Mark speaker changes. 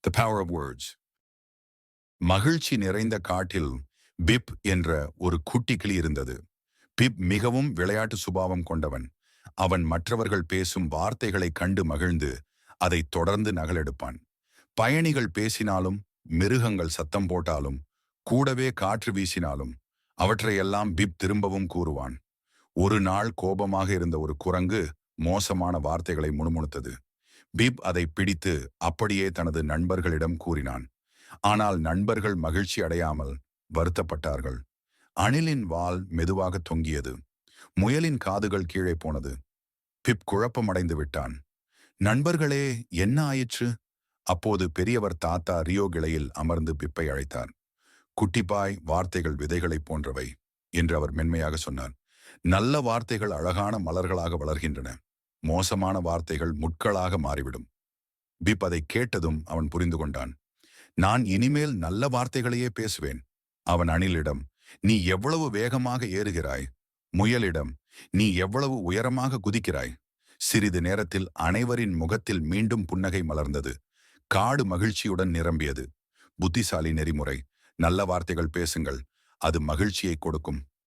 Speaker 1: The power of words மகிழ்ச்சி நிறைந்த காட்டில் பிப் என்ற ஒரு குட்டி கிளி இருந்தது. பிப் மிகவும் விளையாட்டு சுபாவம் கொண்டவன். அவன் மற்றவர்கள் பேசும் வார்த்தைகளைக் கண்டு மகிழ்ந்து அதை தொடர்ந்து நகலெடுப்பான். பயணிகள் பேசினாலும் மிருகங்கள் சத்தம் போட்டாலும் கூடவே காற்று வீசினாலும் அவற்றையெல்லாம் பிப் திரும்பவும் கூறுவான். ஒரு நாள் கோபமாக இருந்த ஒரு குரங்கு மோசமான வார்த்தைகளை முணுமுணுத்தது. பிப் அதை பிடித்து அப்படியே தனது நண்பர்களிடம் கூறினான். ஆனால் நண்பர்கள் மகிழ்ச்சி அடையாமல் வருத்தப்பட்டார்கள். அணிலின் வால் மெதுவாக தொங்கியது. முயலின் காதுகள் கீழே போனது. பிப் குழப்பமடைந்து விட்டான். நண்பர்களே என்ன ஆயிற்று? அப்போது பெரியவர் தாத்தா ரியோ கிளையில் அமர்ந்து பிப்பை அழைத்தார். குட்டிப்பாய் வார்த்தைகள் விதைகளைப் போன்றவை என்று அவர் மென்மையாக சொன்னார். நல்ல வார்த்தைகள் அழகான மலர்களாக வளர்கின்றன. மோசமான வார்த்தைகள் முட்களாக மாறிவிடும். பிப் அதை கேட்டதும் அவன் புரிந்து கொண்டான். நான் இனிமேல் நல்ல வார்த்தைகளையே பேசுவேன். அவன் அணிலிடம் நீ எவ்வளவு வேகமாக ஏறுகிறாய்? முயலிடம் நீ எவ்வளவு உயரமாக குதிக்கிறாய்? சிறிது நேரத்தில் அனைவரின் முகத்தில் மீண்டும் புன்னகை மலர்ந்தது. காடு மகிழ்ச்சியுடன் நிரம்பியது. புத்திசாலி நெறிமுறை. நல்ல வார்த்தைகள் பேசுங்கள். அது மகிழ்ச்சியை கொடுக்கும்.